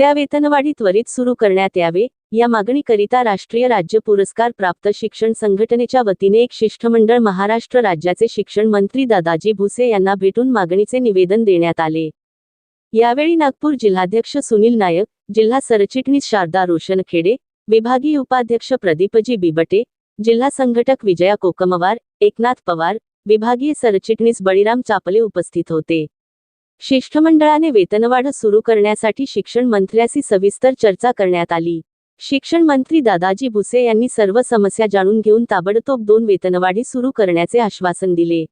त्या वेतनवाढी त्वरित सुरू करण्यात यावे. या मागणीकरिता राष्ट्रीय राज्य पुरस्कार प्राप्त शिक्षण संघटनेच्या वतीने एक शिष्टमंडळ महाराष्ट्र राज्याचे शिक्षण मंत्री दादाजी भुसे यांना भेटून मागणीचे निवेदन देण्यात आले. यावेळी नागपूर जिल्हाध्यक्ष सुनील नायक जिल्हा सरचिटणीस शारदा रोशनखेडे विभागीय उपाध्यक्ष प्रदीपजी बिबटे जिल्हा संघटक विजया कोकमवार एकनाथ पवार विभागीय सरचिटणीस बळीराम चापले उपस्थित होते. शिष्टमंडळाने वेतनवाढ सुरू करण्यासाठी शिक्षण मंत्र्याशी सविस्तर चर्चा करण्यात आली. शिक्षण मंत्री दादाजी भुसे यांनी सर्व समस्या जाणून घेऊन ताबडतोब दोन वेतनवाढी सुरू करण्याचे आश्वासन दिले.